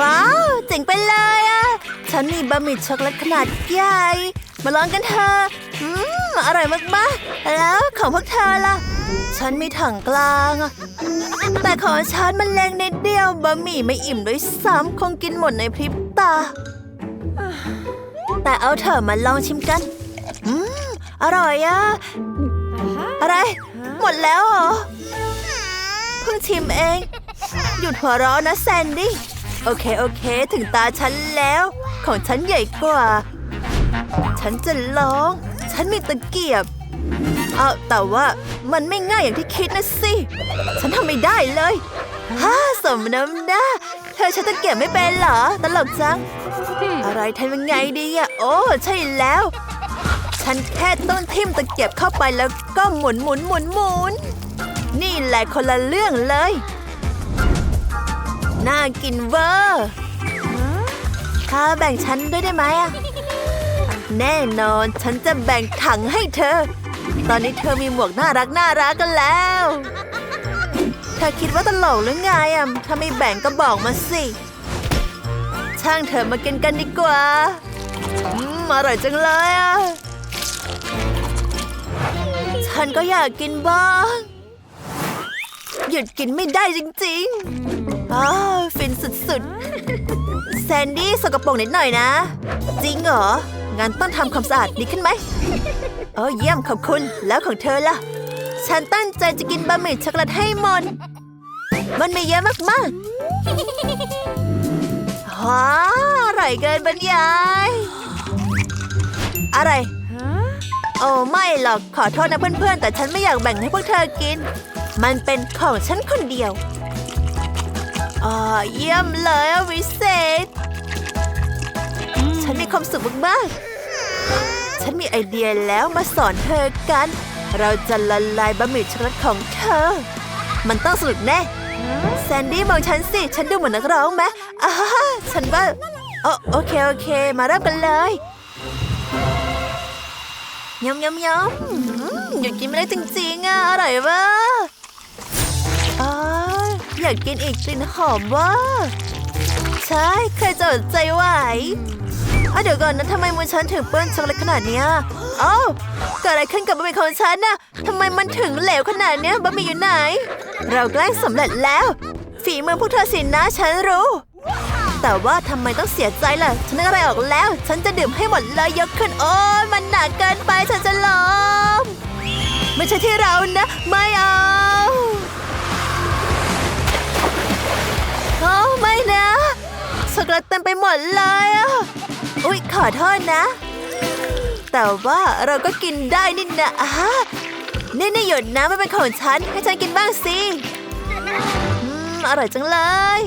ว้าวเจ๋งไปเลยอะฉันมีบะหมี่ช็อกโกแลตขนาดใหญ่ มาลองกันเถอะอืมอร่อยมากๆ แล้วของพวกเธอล่ะ ฉันมีถังกลางอะแต่ของฉันมันเล็กนิดเดียวบะหมี่ไม่อิ่มด้วยซ้ำคงกินหมดในพริบตา แต่เอาเถอะมาลองชิมกัน อืมอร่อยอะอะไร หมดแล้วเหรอเพิ่งชิมเอง หยุดหัวเราะนะแซนดี้ โอเคโอเค ถึงตาฉันแล้ว ของฉันใหญ่กว่า ฉันจะลอง ฉันมีตะเกียบ เอาแต่ว่ามันไม่ง่ายอย่างที่คิดนะสิ ฉันทำไม่ได้เลยฮ่าสมน้ำหน้า เธอใช้ตะเกียบไม่เป็นเหรอ ตลกจัง อะไรทำยังไงดีอะโอ้ ใช่แล้ว ฉันแค่ต้องทิ่มตะเกียบเข้าไปแล้วก็หมุนหมุนหมุนหมุน นี่แหละคนละเรื่องเลย น่ากินเวอร์ถ้าแบ่งฉันด้วยได้ไหมอะแน่นอนฉันจะแบ่งถังให้เธอ ตอนนี้เธอมีหมวกน่ารักน่ารักกันแล้ว เธอคิดว่าตลกหรือไงอะถ้าไม่แบ่งก็บอกมาสิ ช่างเธอมากินกันดีกว่าอืมอร่อยจังเลยอะ ฉันก็อยากกินบ้าง หยุดกินไม่ได้จริง ๆ อ้าฟินสุดๆ แซนดี้สกปรกนิดหน่อยนะ จริงเหรองั้นต้องทำความสะอาดดีขึ้นไหมโอ้เยี่ยมขอบคุณ แล้วของเธอล่ะ ฉันตั้งใจจะกินบะหมี่ช็อกโกแลตให้หมด มันมีเยอะมากๆว้าอร่อยเกินบรรยาย อะไร โอ้ไม่หรอก ขอโทษนะเพื่อนๆ แต่ฉันไม่อยากแบ่งให้พวกเธอกิน มันเป็นของฉันคนเดียว อ๋อเยี่ยมเลยอะวิเศษ ฉันมีความสุขมากๆ ฉันมีไอเดียแล้วมาสอนเธอกัน เราจะละลายบะหมี่ช็อกโกแลตของเธอ มันต้องสนุกแน่ แซนดี้มองฉันสิ ฉันดูเหมือนนักร้องไหมอ่าฉันว่าโอโอเค โอเค มาเริ่มกันเลยยำยำยำอืมหยุดกินไม่ได้จริงๆอะอร่อยเวะอ๋อ อยากกินอีกกลิ่นหอมว่าใช่เคยจะอดใจไหวอะเดี๋ยวก่อนนะทำไมมือฉันถึงเปื้อนช็อกโกแลตขนาดเนี้ยอ้าเกิดอะไรขึ้นกับบะหมี่ของฉันน่ะทำไมมันถึงเหลวขนาดเนี้ยบะหมี่อยู่ไหน เราแกล้งสำเร็จแล้ว ฝีมือพวกเธอสินะฉันรู้ แต่ว่าทำไมต้องเสียใจล่ะ ฉันนึกอะไรออกแล้ว ฉันจะดื่มให้หมดเลยยกขึ้นโอ้ยมันหนักเกินไปฉันจะล้มไม่ใช่ที่เรานะ ไม่เอา กโกแลตเต็มไปหมดเลยอะอุ๊ย ขอโทษนะ แต่ว่าเราก็กินได้นี่นะนี่นี่หยดน้ำมันเป็นของฉัน ให้ฉันกินบ้างสิอืมอร่อยจังเลย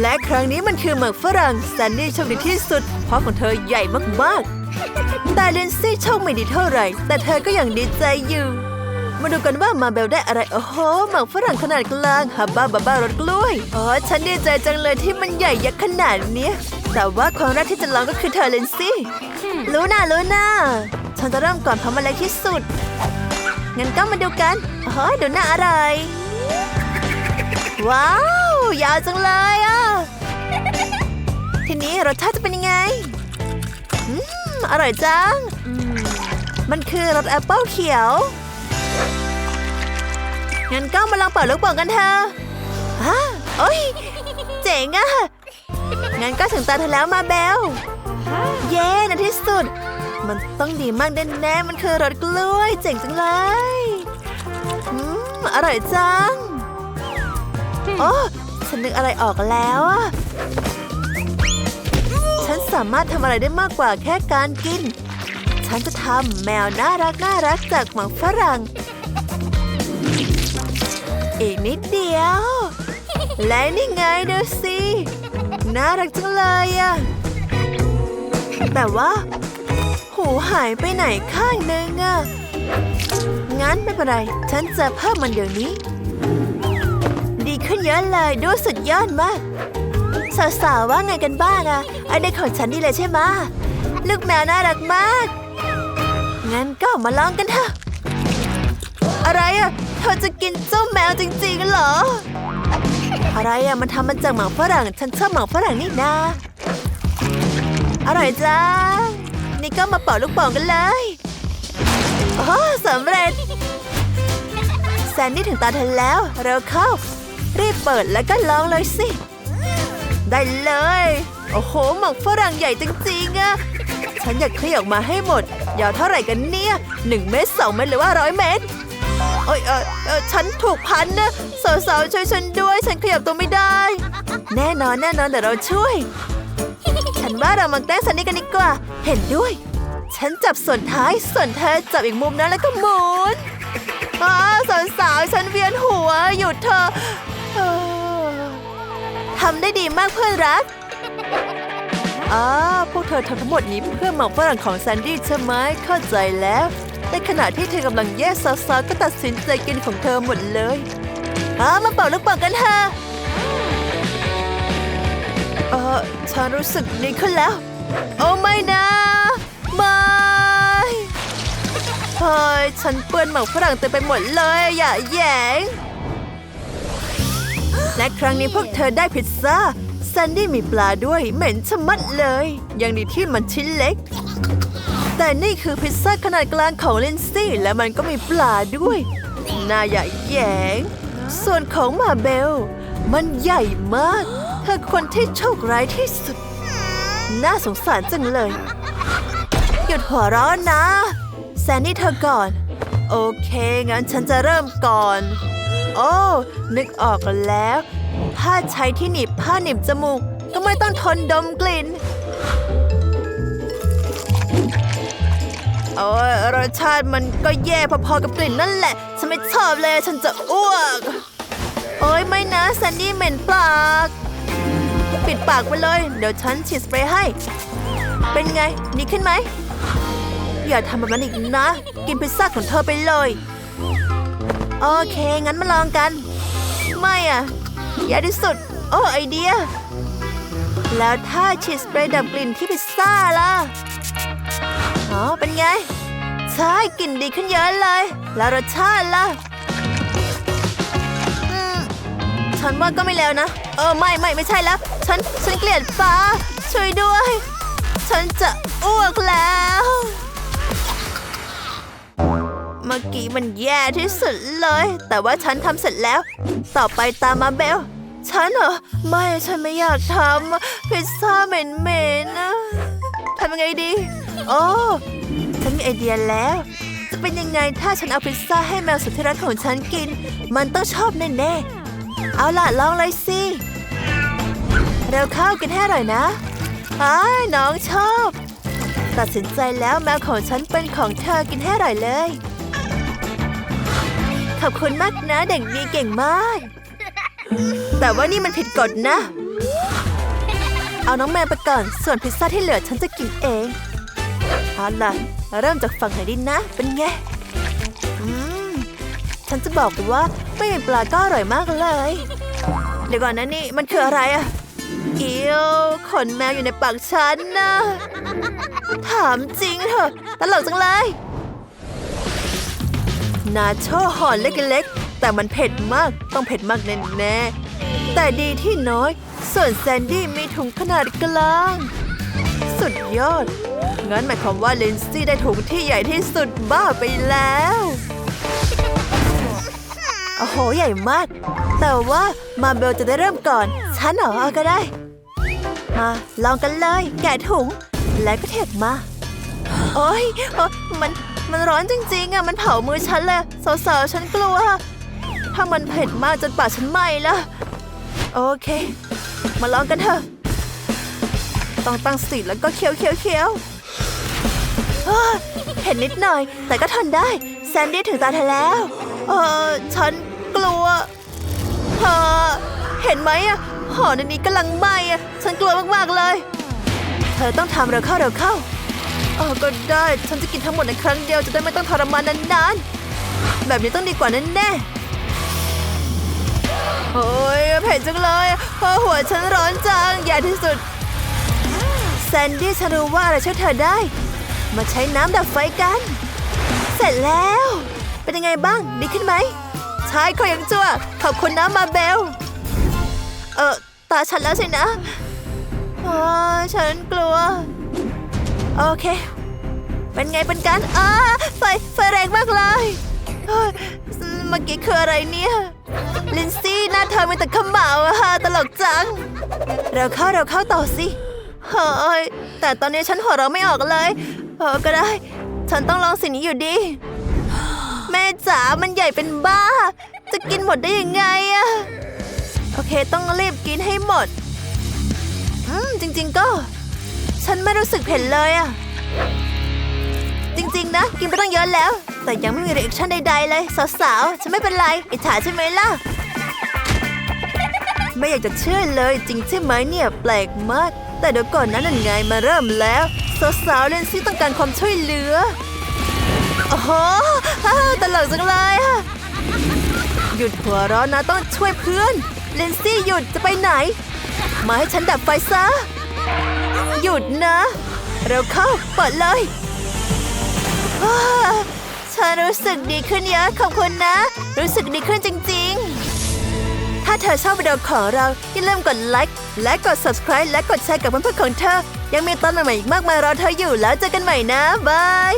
และครั้งนี้มันคือหมึกฝรั่งแซนดี้โชคดีที่สุด เพราะของเธอใหญ่มากๆ แต่เลนซี่โชคไม่ดีเท่าไหร่ แต่เธอก็ยังดีใจอยู่ มาดูกันว่ามาเบลได้อะไร โอ้โหหมึกฝรั่งขนาดกลางฮับบ้าบ้าบ้ารสกล้วย อ๋อ ฉันดีใจจังเลยที่มันใหญ่ยักษ์ขนาดเนี้ย แต่ว่าคนแรกที่จะลองก็คือเธอเลนซี่รู้นะรู้นะฉันจะเริ่มก่อนเพราะมันเล็กที่สุด งั้นก็มาดูกันโอ้โหดูน่าอร่อยว้าว ยาวจังเลยอะ ทีนี้รสชาติจะเป็นยังไง อืม อร่อยจัง มันคือรสแอปเปิลเขียว งั้นก็มาลองเปิดลูกโป่งกันเถอะฮะโอ้ยเจ๋งอะงั้นก็ถึงตาเธอแล้วมาเบล เย้ในที่สุด มันต้องดีมากแน่ๆมันคือรสกล้วย เจ๋งจังเลยอืมอร่อยจัง โอ้ฉันนึกอะไรออกแล้วอะฉันสามารถทำอะไรได้มากกว่าแค่การกิน ฉันจะทำแมวน่ารักน่ารักจากหมังฝรั่ง อีกนิดเดียว และนี่ไงดูสิ น่ารักจังเลยอะแต่ว่า หูหายไปไหนข้างหนึ่งอะงั้นไม่เป็นไร ฉันจะเพิ่มมันเดี๋ยวนี้ ดีขึ้นเยอะเลยดูสุดยอดมากสาวๆว่าไงกันบ้างอะไอเด็กของฉันนี่เลยใช่ไหมลูกแมวน่ารักมาก งั้นก็มาลองกันเถอะ อะไรอะ ธอจะกินเจ้าแมวจริงๆเหรอ อะไรอะมันทำมาจากหมังฝรั่ง ฉันชอบหมังฝรั่งนี่นาอร่อยจ้า นี่ก็มาเป่าลูกโป่องกันเลยโอ้สำเร็จ แซนดี้ถึงตาเธอแล้ว เร็วเข้า รีบเปิดแล้วก็ลองเลยสิ ได้เลย โอ้โห หมักฝรั่งใหญ่จริงๆอะฉันอยากเคลี่ยออกมาให้หมด ยาวเท่าไหร่กันเนี่ยหนึ่งเมตรสองเมตรหรือว่าร้อยเมตร โอ้ยเออเออฉันถูกพันนะสาวๆช่วยฉันด้วย ฉันขยับตัวไม่ได้ แน่นอนแน่นอนเดี๋ยวเราช่วย ฉันว่าเรามาแกล้งซันนี่กันดีกว่า เห็นด้วย ฉันจับส่วนท้ายส่วนเธอจับอีกมุมนั้นแล้วก็หมุนอ้าสาวๆฉันเวียนหัวหยุดเธอทำได้ดีมากเพื่อนรักอ่าพวกเธอทำทั้งหมดนี้เพื่อหมักฝรั่งของแซนดี้ใช่ไหมเข้าใจแล้ว ในขณะที่เธอกำลังแย่ซาวๆก็ตัดสินใจกินของเธอหมดเลยอ่ามาเป่าลูกป่องกันเถอะเออฉันรู้สึกดีขึ้นแล้ว โอ้ไม่นะไม่เฮ้ยฉันเปื้อนหมักฝรั่งเต็มไปหมดเลย อย่าแยงและครั้งนี้พวกเธอได้พิซซ่าซันดี้มีปลาด้วยเหม็นชะมัดเลย ยังดีที่มันชิ้นเล็ก แต่นี่คือพิซซ่าขนาดกลางของลินซี่ และมันก็มีปลาด้วยน่าอย่าแยง ส่วนของมาเบล มันใหญ่มากเธอคนที่โชคร้ายที่สุด น่าสงสารจังเลย หยุดหัวเร้อนนะ แซนนี่เธอก่อน โอเค งั้นฉันจะเริ่มก่อน โอ้ นึกออกแล้วถ้าใช้ที่หนีบผ้าหนีบจมูก ก็ไม่ต้องทนดมกลิ่น โอ้ยรสชาติมันก็แย่พอๆกับกลิ่นนั่นแหละ ฉันไม่ชอบเลยฉันจะอ้วก โอ้ยไม่นะแซนดี้เหม็นปาก ปิดปากไปเลย เดี๋ยวฉันฉีดสเปรย์ให้ เป็นไงดีขึ้นไหม อย่าทำแบบนั้นอีกนะ กินพิซซ่าของเธอไปเลย โอเค งั้นมาลองกัน ไม่อะแย่ที่สุด โอ้ไอเดีย แล้วถ้าฉีดสเปรย์ดับกลิ่นที่พิซซ่าล่ะ อ๋อ เป็นไง ใช่กลิ่นดีขึ้นเยอะเลย แล้วรสชาติล่ะฉันว่าก็ไม่แล้วนะ เออ ไม่ไม่ไม่ใช่แล้ว ฉัน ฉันเกลียดฟ้า ช่วยด้วย ฉันจะอ้วกแล้ว เมื่อกี้มันแย่ที่สุดเลย แต่ว่าฉันทำเสร็จแล้ว ต่อไปตามมาเบล ฉันเหรอ ไม่ ฉันไม่อยากทำพิซซ่าเหม็นๆนะทำยังไงดี โอ้ฉันมีไอเดียแล้ว จะเป็นยังไงถ้าฉันเอาพิซซ่าให้แมวสุดที่รักของฉันกิน มันต้องชอบแน่ๆ เอาล่ะลองเลยสิ เร็วเข้ากินให้อร่อยนะอ้ายน้องชอบ ตัดสินใจแล้วแมวของฉันเป็นของเธอกินให้อร่อยเลย ขอบคุณมากนะเด็กดีเก่งมาก แต่ว่านี่มันผิดกฎนะ เอาน้องแมวไปก่อนส่วนพิซซ่าที่เหลือฉันจะกินเอง เอาล่ะ เริ่มจากฝั่งไหนดีนะ เป็นไง อืม ฉันจะบอกว่าไม่มีปลาก็อร่อยมากเลย เดี๋ยวก่อนนะนี่มันคืออะไรอะเอียวขนแมวอยู่ในปากฉันนะ ถามจริงเถอะตลกจังเลย นาโชห่อนเล็กๆ แต่มันเผ็ดมากต้องเผ็ดมากแน่ๆแต่ดีที่น้อย ส่วนแซนดี้มีถุงขนาดกลาง สุดยอด งั้นหมายความว่าลินซี่ได้ถุงที่ใหญ่ที่สุดบ้าไปแล้ว โอ้โห ใหญ่มาก แต่ว่ามาเบลจะได้เริ่มก่อน ฉันเหรอเอาก็ได้ มาลองกันเลย แกะถุง แล้วก็เทกมาโอ้ยอ้ยมันมันร้อนจริงๆอะ มันเผามือฉันเลยสาวๆฉันกลัว ถ้ามันเผ็ดมากจนปากฉันไหม้ละโอเค มาลองกันเถอะ ต้องตั้งสติแล้วก็เคี้ยวเคี้ยวเคี้ยวเห็นนิดหน่อย แต่ก็ทนได้ แซนดี้ถึงตาเธอแล้ว เออฉันกลัวเธอเห็นไหมอะหอในนี้กำลังไหม้อะฉันกลัวมากๆเลย เธอต้องทำเร็วเข้าเร็วเข้าเออก็ได้ฉันจะกินทั้งหมดในครั้งเดียวจะได้ไม่ต้องทรมานนานๆ แบบนี้ต้องดีกว่านั่นแน่โอ้ยเผ็ดจังเลยพราะหัวฉันร้อนจังใหญ่ที่สุด ซนดี้ฉันรู้ว่าอะไรช่วยเธอได้ มาใช้น้ำดับไฟกัน เสร็จแล้ว เป็นยังไงบ้าง ดีขึ้นไหม ใช่ขอยังจั่วขอบคุณนะมาเบล เออตาฉันแล้วสินะอ๋อฉันกลัว โอเค เป็นไงเป็นกันอ้าไฟไฟแรงมากเลยเมื่อกี้คืออะไรเนี่ย ลินซี่หน้าเธอเป็นแต่ขมเหลาอะค่ะตลกจัง เราเข้าเราเข้าต่อสิ เฮ้ยแต่ตอนนี้ฉันหัวเราะไม่ออกเลย เออก็ได้ ฉันต้องลองสิ่งนี้อยู่ดี แม่จ๋ามันใหญ่เป็นบ้า จะกินหมดได้ยังไงอะโอเค ต้องรีบกินให้หมด อืม จริง ๆ ก็ ฉันไม่รู้สึกเผ็ดเลยอะจริง ๆ นะ กินไปตั้งเยอะแล้ว แต่ยังไม่มีรีแอคชั่นใด ๆ เลย สาว ๆ ฉันไม่เป็นไร อิจฉาใช่ไหมล่ะ ไม่อยากจะเชื่อเลย จริงใช่ไหมเนี่ย แปลกมาก แต่เดี๋ยวก่อนนั้นนั่นไงมาเริ่มแล้วสาวๆเลนซี่ต้องการความช่วยเหลือโอ้โหอ่าตลกจังเลยอะหยุดหัวร้อนนะต้องช่วยเพื่อน เลนซี่หยุดจะไปไหน มาให้ฉันดับไฟซะ หยุดนะเร็วเข้าเปิดเลยฉันรู้สึกดีขึ้นเยอะขอบคุณนะ รู้สึกดีขึ้นจริง ๆ ถ้าเธอชอบวิดีโอของเราอย่าลืมกดไลค์ และกด subscribe และกดแชร์กับเพื่อนๆของเธอ ยังมีตอนใหม่ๆอีกมากมายรอเธออยู่แล้วเจอกันใหม่นะบาย